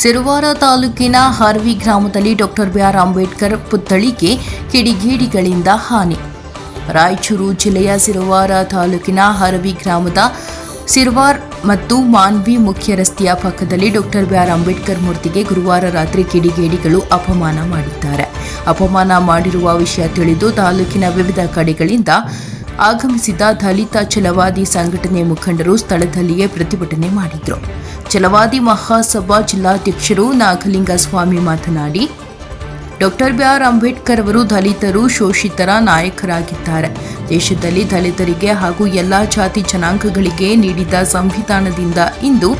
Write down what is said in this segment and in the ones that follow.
ಸಿರುವಾರ ತಾಲೂಕಿನ ಹಾರ್ವಿ ಗ್ರಾಮದಲ್ಲಿ doctor B R Ambedkar ಪುತ್ಥಳಿಗೆ ಕಿಡಿಗೇಡಿಗಳಿಂದ ಹಾನಿ. ರಾಯಚೂರು ಜಿಲ್ಲೆಯ ಸಿರುವಾರ ತಾಲೂಕಿನ ಹರವಿ ಗ್ರಾಮದ ಸಿರ್ವಾರ್ ಮತ್ತು ಮಾನ್ವಿ ಮುಖ್ಯ ರಸ್ತೆಯ ಪಕ್ಕದಲ್ಲಿ ಡಾಕ್ಟರ್ ಬಿಆರ್ ಅಂಬೇಡ್ಕರ್ ಮೂರ್ತಿಗೆ ಗುರುವಾರ ರಾತ್ರಿ ಕಿಡಿಗೇಡಿಗಳು ಅಪಮಾನ ಮಾಡಿದ್ದಾರೆ. ಅಪಮಾನ ಮಾಡಿರುವ ವಿಷಯ ತಿಳಿದು ತಾಲೂಕಿನ ವಿವಿಧ ಕಡೆಗಳಿಂದ ಆಗಮಿಸಿದ ದಲಿತ ಛಲವಾದಿ ಸಂಘಟನೆ ಮುಖಂಡರು ಸ್ಥಳದಲ್ಲಿಯೇ ಪ್ರತಿಭಟನೆ ಮಾಡಿದರು. ಛಲವಾದಿ ಮಹಾಸಭಾ ಜಿಲ್ಲಾಧ್ಯಕ್ಷರು ನಾಗಲಿಂಗ ಸ್ವಾಮಿ ಮಾತನಾಡಿ, ಡಾಕ್ಟರ್ ಬಿ ಆರ್ ಅಂಬೇಡ್ಕರ್ ಅವರು ದಲಿತರು ಶೋಷಿತರ ನಾಯಕರಾಗಿದ್ದಾರೆ. ದೇಶದಲ್ಲಿ ದಲಿತರಿಗೆ ಹಾಗೂ ಎಲ್ಲ ಜಾತಿ ಜನಾಂಗಗಳಿಗೆ ನೀಡಿದ ಸಂವಿಧಾನದಿಂದ ಇಂದು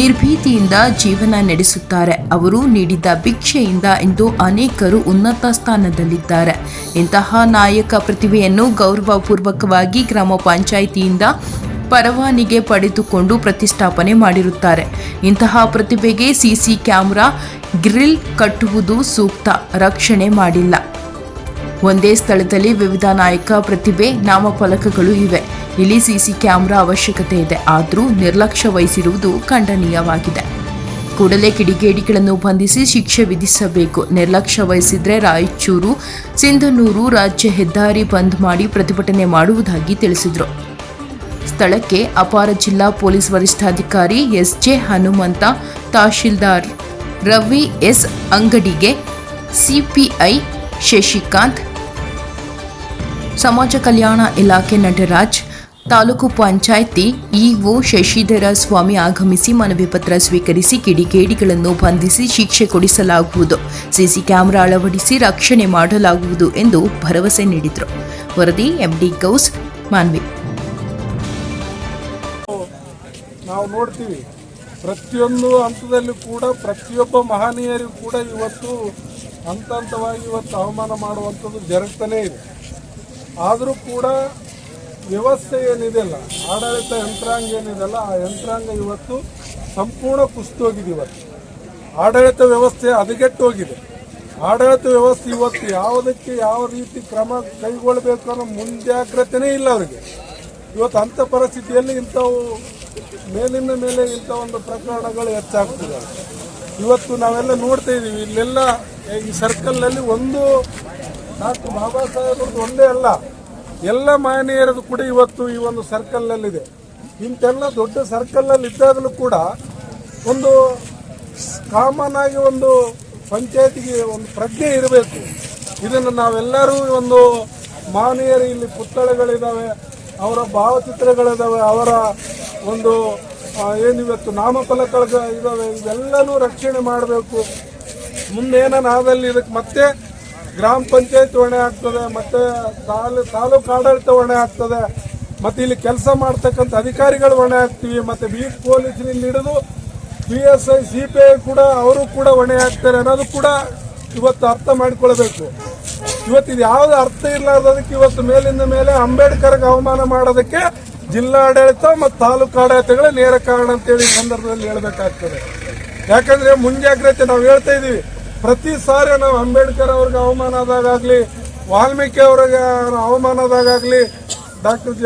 ನಿರ್ಭೀತಿಯಿಂದ ಜೀವನ ನಡೆಸುತ್ತಾರೆ. ಅವರು ನೀಡಿದ ಭಿಕ್ಷೆಯಿಂದ ಇಂದು ಅನೇಕರು ಉನ್ನತ ಸ್ಥಾನದಲ್ಲಿದ್ದಾರೆ. ಇಂತಹ ನಾಯಕ ಪ್ರತಿಭೆಯನ್ನು ಗೌರವಪೂರ್ವಕವಾಗಿ ಗ್ರಾಮ ಪಂಚಾಯಿತಿಯಿಂದ ಪರವಾನಿಗೆ ಪಡೆದುಕೊಂಡು ಪ್ರತಿಷ್ಠಾಪನೆ ಮಾಡಿರುತ್ತಾರೆ. ಇಂತಹ ಪ್ರತಿಭೆಗೆ ಸಿಸಿ ಕ್ಯಾಮೆರಾ, ಗ್ರಿಲ್ ಕಟ್ಟುವುದು ಸೂಕ್ತ, ರಕ್ಷಣೆ ಮಾಡಿಲ್ಲ. ಒಂದೇ ಸ್ಥಳದಲ್ಲಿ ವಿವಿಧ ನಾಯಕ ಪ್ರತಿಭೆ, ನಾಮಫಲಕಗಳು ಇವೆ. ಇಲ್ಲಿ ಸಿಸಿ ಕ್ಯಾಮೆರಾ ಅವಶ್ಯಕತೆ ಇದೆ. ಆದರೂ ನಿರ್ಲಕ್ಷ್ಯ ವಹಿಸಿರುವುದು ಖಂಡನೀಯವಾಗಿದೆ. ಕೂಡಲೇ ಕಿಡಿಗೇಡಿಗಳನ್ನು ಬಂಧಿಸಿ ಶಿಕ್ಷೆ ವಿಧಿಸಬೇಕು. ನಿರ್ಲಕ್ಷ್ಯ ವಹಿಸಿದ್ರೆ ರಾಯಚೂರು, ಸಿಂಧನೂರು ರಾಜ್ಯ ಹೆದ್ದಾರಿ ಬಂದ್ ಮಾಡಿ ಪ್ರತಿಭಟನೆ ಮಾಡುವುದಾಗಿ ತಿಳಿಸಿದರು. ಸ್ಥಳಕ್ಕೆ ಅಪಾರ ಜಿಲ್ಲಾ ಪೊಲೀಸ್ ವರಿಷ್ಠಾಧಿಕಾರಿ S J Hanumantha tahsildar Ravi S ಅಂಗಡಿಗೆ ಸಿಪಿಐ ಶಶಿಕಾಂತ್, ಸಮಾಜ ಕಲ್ಯಾಣ ಇಲಾಖೆ ನಟರಾಜ್, ತಾಲೂಕು ಪಂಚಾಯಿತಿ ಇಒ ಶಶಿಧರ ಸ್ವಾಮಿ ಆಗಮಿಸಿ ಮನವಿ ಪತ್ರ ಸ್ವೀಕರಿಸಿ ಕಿಡಿಗೇಡಿಗಳನ್ನು ಬಂಧಿಸಿ ಶಿಕ್ಷೆ ಕೊಡಿಸಲಾಗುವುದು. ಸಿಸಿ ಕ್ಯಾಮೆರಾ ಅಳವಡಿಸಿ ರಕ್ಷಣೆ ಮಾಡಲಾಗುವುದು ಎಂದು ಭರವಸೆ ನೀಡಿದರು. ವರದಿ ಎಂಡಿ ಗೌಸ್, ಮಾನ್ವಿ. ನಾವು ನೋಡ್ತೀವಿ. ಪ್ರತಿಯೊಂದು ಹಂತದಲ್ಲೂ ಕೂಡ ಪ್ರತಿಯೊಬ್ಬ ಮಹನೀಯರಿಗೂ ಕೂಡ ಇವತ್ತು ಹಂತ ಹಂತವಾಗಿ ಇವತ್ತು ಅವಮಾನ ಮಾಡುವಂಥದ್ದು ಜರುಗ್ತಾನೇ ಇದೆ. ಆದರೂ ಕೂಡ ವ್ಯವಸ್ಥೆ ಏನಿದೆಯಲ್ಲ ಆಡಳಿತ ಯಂತ್ರಾಂಗ ಏನಿದೆಯಲ್ಲ ಆ ಯಂತ್ರಾಂಗ ಇವತ್ತು ಸಂಪೂರ್ಣ ಕುಸಿದೋಗಿದೆ ಇವತ್ತು. ಆಡಳಿತ ವ್ಯವಸ್ಥೆ ಹದಗೆಟ್ಟೋಗಿದೆ. ಆಡಳಿತ ವ್ಯವಸ್ಥೆ ಇವತ್ತು ಯಾವುದಕ್ಕೆ ಯಾವ ರೀತಿ ಕ್ರಮ ಕೈಗೊಳ್ಳಬೇಕು ಅನ್ನೋ ಮುಂಜಾಗ್ರತೆಯೇ ಇಲ್ಲ ಅವರಿಗೆ. ಇವತ್ತು ಅಂಥ ಪರಿಸ್ಥಿತಿಯಲ್ಲಿ ಇಂಥವು ಮೇಲಿನ ಮೇಲೆ ಇಂಥ ಒಂದು ಪ್ರಕರಣಗಳು ಹೆಚ್ಚಾಗ್ತಿದೆ. ಇವತ್ತು ನಾವೆಲ್ಲ ನೋಡ್ತಾ ಇದ್ದೀವಿ, ಇಲ್ಲೆಲ್ಲ ಈ ಸರ್ಕಲ್ನಲ್ಲಿ ಒಂದು ಡಾಕ್ಟರ್ ಬಾಬಾ ಸಾಹೇಬ್ರದ್ದು ಒಂದೇ ಅಲ್ಲ, ಎಲ್ಲ ಮಹನೀಯರದ್ದು ಕೂಡ ಇವತ್ತು ಈ ಒಂದು ಸರ್ಕಲ್ನಲ್ಲಿದೆ. ಇಂಥೆಲ್ಲ ದೊಡ್ಡ ಸರ್ಕಲ್ನಲ್ಲಿ ಇದ್ದಾಗಲೂ ಕೂಡ ಒಂದು ಕಾಮನ್ ಆಗಿ ಒಂದು ಪಂಚಾಯತಿಗೆ ಒಂದು ಪ್ರಜ್ಞೆ ಇರಬೇಕು. ಇದನ್ನು ನಾವೆಲ್ಲರೂ ಒಂದು ಮಾನೀಯರು ಇಲ್ಲಿ ಪುತ್ಥಳಗಳಿದ್ದಾವೆ ಅವರ ಭಾವಚಿತ್ರಗಳಿದ್ದಾವೆ ಅವರ ಒಂದು ಏನಿವತ್ತು ನಾಮಫಲಕಗಳು ಇದಾವೆ ಇವೆಲ್ಲನೂ ರಕ್ಷಣೆ ಮಾಡಬೇಕು. ಮುಂದೆ ಏನಾನ ಆದಲ್ಲಿ ಇದಕ್ಕೆ ಮತ್ತೆ ಗ್ರಾಮ ಪಂಚಾಯತ್ ಹೊಣೆ ಆಗ್ತದೆ, ಮತ್ತೆ ತಾಲೂ, ತಾಲೂಕು ಆಡಳಿತ ಹೊಣೆ ಆಗ್ತದೆ, ಮತ್ತೆ ಇಲ್ಲಿ ಕೆಲಸ ಮಾಡ್ತಕ್ಕಂಥ ಅಧಿಕಾರಿಗಳು ಹೊಣೆ ಆಗ್ತೀವಿ, ಮತ್ತೆ ಬೀಟ್ ಪೊಲೀಸ್ನಿಂದ ಹಿಡಿದು P S I, C P I ಕೂಡ ಅವರು ಕೂಡ ಹೊಣೆ ಆಗ್ತಾರೆ ಅನ್ನೋದು ಕೂಡ ಇವತ್ತು ಅರ್ಥ ಮಾಡಿಕೊಳ್ಬೇಕು. ಇವತ್ತು ಇದು ಯಾವ್ದು ಅರ್ಥ ಇರಲಾರ್ದಕ್ಕೆ ಇವತ್ತು ಮೇಲಿಂದ ಮೇಲೆ ಅಂಬೇಡ್ಕರ್ಗೆ ಅವಮಾನ ಮಾಡೋದಕ್ಕೆ ಜಿಲ್ಲಾಡಳಿತ ಮತ್ತು ತಾಲೂಕು ಆಡಳಿತಗಳೇ ನೇರ ಕಾರಣ ಅಂತೇಳಿ ಈ ಸಂದರ್ಭದಲ್ಲಿ ಹೇಳಬೇಕಾಗ್ತದೆ. ಯಾಕಂದ್ರೆ ಮುಂಜಾಗ್ರತೆ ನಾವು ಹೇಳ್ತಾ ಇದೀವಿ. ಪ್ರತಿ ಸಾರಿ ನಾವು ಅಂಬೇಡ್ಕರ್ ಅವ್ರಿಗೆ ಅವಮಾನ ಆದಾಗಲಿ ವಾಲ್ಮೀಕಿ ಅವ್ರಿಗೆ ಅವಮಾನ ಆದಾಗಲಿ ಡಾಕ್ಟರ್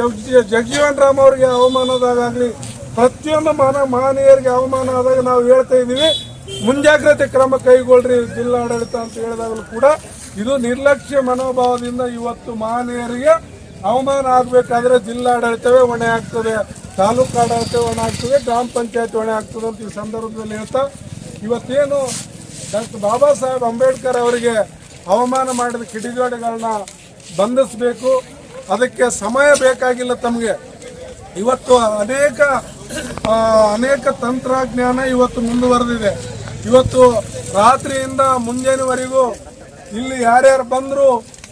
ಜಗಜೀವನ್ ರಾಮ್ ಅವರಿಗೆ ಅವಮಾನದಾಗಲಿ ಪ್ರತಿಯೊಂದು ಮಾನ, ಮಹನೀಯರಿಗೆ ಅವಮಾನ ಆದಾಗ ನಾವು ಹೇಳ್ತಾ ಇದ್ದೀವಿ ಮುಂಜಾಗ್ರತೆ ಕ್ರಮ ಕೈಗೊಳ್ಳ್ರಿ ಜಿಲ್ಲಾಡಳಿತ ಅಂತ ಹೇಳಿದಾಗಲೂ ಕೂಡ ಇದು ನಿರ್ಲಕ್ಷ್ಯ ಮನೋಭಾವದಿಂದ ಇವತ್ತು ಮಹನೀಯರಿಗೆ ಅವಮಾನ ಆಗಬೇಕಾದ್ರೆ ಜಿಲ್ಲಾಡಳಿತವೇ ಹೊಣೆ ಆಗ್ತದೆ, ತಾಲೂಕು ಆಡಳಿತ ಹೊಣೆ ಆಗ್ತದೆ, ಗ್ರಾಮ ಪಂಚಾಯತ್ ಹೊಣೆ ಆಗ್ತದೆ ಅಂತ ಈ ಸಂದರ್ಭದಲ್ಲಿ ಹೇಳ್ತಾ, ಇವತ್ತೇನು ಡಾಕ್ಟರ್ ಬಾಬಾ ಸಾಹೇಬ್ ಅಂಬೇಡ್ಕರ್ ಅವರಿಗೆ ಅವಮಾನ ಮಾಡಿದ ಕಿಡಿಗೇಡಿಗಳನ್ನ ಬಂಧಿಸಬೇಕು, ಅದಕ್ಕೆ ಸಮಯ ಬೇಕಾಗಿಲ್ಲ ತಮಗೆ. ಇವತ್ತು ಅನೇಕ ಅನೇಕ ತಂತ್ರಜ್ಞಾನ ಇವತ್ತು ಮುಂದುವರೆದಿದೆ. ಇವತ್ತು ರಾತ್ರಿಯಿಂದ ಮುಂಜಾನೆವರೆಗೂ ಇಲ್ಲಿ ಯಾರ್ಯಾರು ಬಂದ್ರು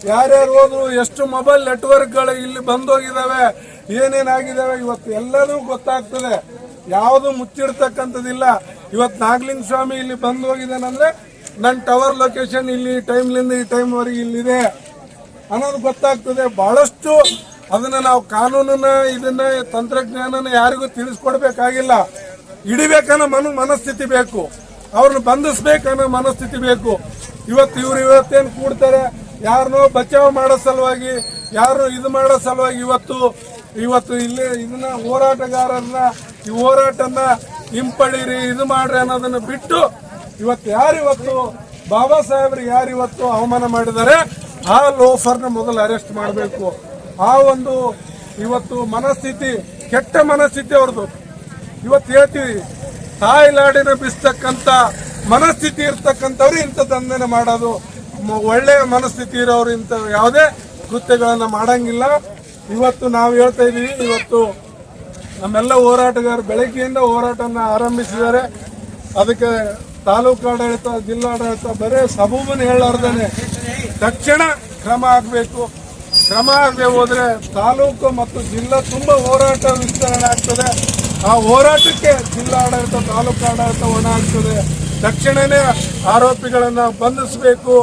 ಯಾರ್ಯಾರು ಹೋದ್ರು ಎಷ್ಟು ಮೊಬೈಲ್ ನೆಟ್ವರ್ಕ್ಗಳು ಇಲ್ಲಿ ಬಂದೋಗಿದ್ದಾವೆ ಏನೇನಾಗಿದಾವೆ, ಇವತ್ತು ಎಲ್ಲರೂ ಗೊತ್ತಾಗ್ತದೆ. ಯಾವುದು ಮುಚ್ಚಿಡ್ತಕ್ಕಂಥದ್ದಿಲ್ಲ. ಇವತ್ತು ನಾಗಲಿಂಗ ಸ್ವಾಮಿ ಇಲ್ಲಿ ಬಂದು ಹೋಗಿದ್ದಾನಂದ್ರೆ ನನ್ನ ಟವರ್ ಲೊಕೇಶನ್ ಇಲ್ಲಿ ಟೈಮ್ಲಿಂದ ಈ ಟೈಮ್ವರೆಗೆ ಇಲ್ಲಿದೆ. ಅನ್ನೋದು ಗೊತ್ತಾಗ್ತದೆ. ಬಹಳಷ್ಟು ಅದನ್ನ ನಾವು ಕಾನೂನನ್ನ, ಇದನ್ನ, ತಂತ್ರಜ್ಞಾನನ ಯಾರಿಗೂ ತಿಳಿಸ್ಕೊಡ್ಬೇಕಾಗಿಲ್ಲ. ಹಿಡಿಬೇಕನ್ನೋ ಮನ ಮನಸ್ಥಿತಿ ಬೇಕು. ಅವ್ರನ್ನ ಬಂಧಿಸ್ಬೇಕನ್ನೋ ಮನಸ್ಥಿತಿ ಬೇಕು. ಇವತ್ತು ಇವ್ರು ಇವತ್ತೇನು ಕೂಡ್ತಾರೆ? ಯಾರನ್ನೋ ಬಚಾವ್ ಮಾಡೋ ಸಲುವಾಗಿ ಯಾರು ಇದು ಮಾಡೋ ಸಲುವಾಗಿ ಇವತ್ತು ಇವತ್ತು ಇಲ್ಲಿ ಇದನ್ನ ಹೋರಾಟಗಾರರನ್ನ ಈ ಹೋರಾಟನ ಹಿಂಪಡೀರಿ, ಇದು ಮಾಡ್ರಿ ಅನ್ನೋದನ್ನ ಬಿಟ್ಟು ಇವತ್ತು ಯಾರು ಇವತ್ತು? ಬಾಬಾ ಸಾಹೇಬ್ರು ಯಾರು ಇವತ್ತು ಅವಮಾನ ಮಾಡಿದ್ದಾರೆ? ಆ ಲೋಫರ್ನ ಮೊದಲು ಅರೆಸ್ಟ್ ಮಾಡಬೇಕು. ಆ ಒಂದು ಇವತ್ತು ಮನಸ್ಥಿತಿ, ಕೆಟ್ಟ ಮನಸ್ಥಿತಿ ಅವ್ರದ್ದು ಇವತ್ತು ಹೇಳ್ತೀವಿ, ತಾಯ್ಲಾಡಿನ ಬಿಸ್ತಕ್ಕಂತ ಮನಸ್ಥಿತಿ ಇರ್ತಕ್ಕಂಥವ್ರು ಇಂಥ ದಂಧನೆ ಮಾಡೋದು. ಒಳ್ಳೆಯ ಮನಸ್ಥಿತಿ ಇರೋರು ಇಂಥ ಯಾವುದೇ ಕೃತ್ಯಗಳನ್ನು ಮಾಡಂಗಿಲ್ಲ. ಇವತ್ತು ನಾವು ಹೇಳ್ತಾ ಇದೀವಿ ಇವತ್ತು ನಮ್ಮೆಲ್ಲ ಹೋರಾಟಗಾರರು ಬೆಳಗ್ಗೆಯಿಂದ ಹೋರಾಟನ ಆರಂಭಿಸಿದ್ದಾರೆ. ಅದಕ್ಕೆ ತಾಲೂಕು ಆಡಳಿತ ಜಿಲ್ಲಾಡಳಿತ ಬರೇ ಸಬೂಬನ್ ಹೇಳಾರ್ದೇನೆ ತಕ್ಷಣ ಕ್ರಮ ಆಗಬೇಕು ಕ್ರಮ ಆಗದೆ ಹೋದರೆ ತಾಲೂಕು ಮತ್ತು ಜಿಲ್ಲಾ ತುಂಬ ಹೋರಾಟ ವಿಸ್ತರಣೆ ಆಗ್ತದೆ. ಆ ಹೋರಾಟಕ್ಕೆ ಜಿಲ್ಲಾಡಳಿತ ತಾಲೂಕು ಆಡಳಿತ ಒಣ ಆಗ್ತದೆ. ತಕ್ಷಣವೇ ಆರೋಪಿಗಳನ್ನು ಬಂಧಿಸಬೇಕು.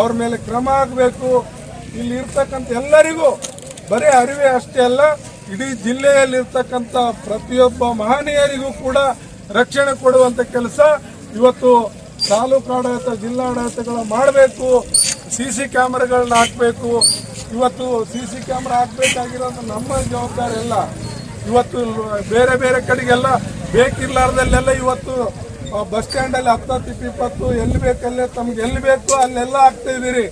ಅವ್ರ ಮೇಲೆ ಕ್ರಮ ಆಗಬೇಕು. ಇಲ್ಲಿ ಇರ್ತಕ್ಕಂಥ ಎಲ್ಲರಿಗೂ ಬರೀ ಅರಿವೆ ಅಷ್ಟೇ ಅಲ್ಲ, ಇಡೀ ಜಿಲ್ಲೆಯಲ್ಲಿರ್ತಕ್ಕಂಥ ಪ್ರತಿಯೊಬ್ಬ ಮಹನೀಯರಿಗೂ ಕೂಡ ರಕ್ಷಣೆ ಕೊಡುವಂಥ ಕೆಲಸ ಇವತ್ತು ತಾಲೂಕು ಆಡಳಿತ ಜಿಲ್ಲಾಡಳಿತಗಳು ಮಾಡಬೇಕು. ಸಿ ಸಿ ಕ್ಯಾಮ್ರಾಗಳನ್ನ ಹಾಕಬೇಕು. ಇವತ್ತು ಸಿ ಸಿ ಕ್ಯಾಮ್ರಾ ಹಾಕಬೇಕಾಗಿರೋದು ನಮ್ಮ ಜವಾಬ್ದಾರಿ ಅಲ್ಲ. ಇವತ್ತು ಬೇರೆ ಬೇರೆ ಕಡೆಗೆಲ್ಲ ಬೇಕಿರ್ಲಾರ್ದಲ್ಲೆಲ್ಲ ಇವತ್ತು ಬಸ್ ಸ್ಟ್ಯಾಂಡಲ್ಲಿ ಹತ್ತತ್ತು ಇಪ್ಪತ್ತು ಎಲ್ಲಿ ಬೇಕಲ್ಲೇ ತಮ್ಗೆ ಎಲ್ಲಿ ಬೇಕು ಅಲ್ಲೆಲ್ಲ ಹಾಕ್ತಾ ಇದ್ದೀರಿ.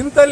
ಇಂಥಲ್ಲಿ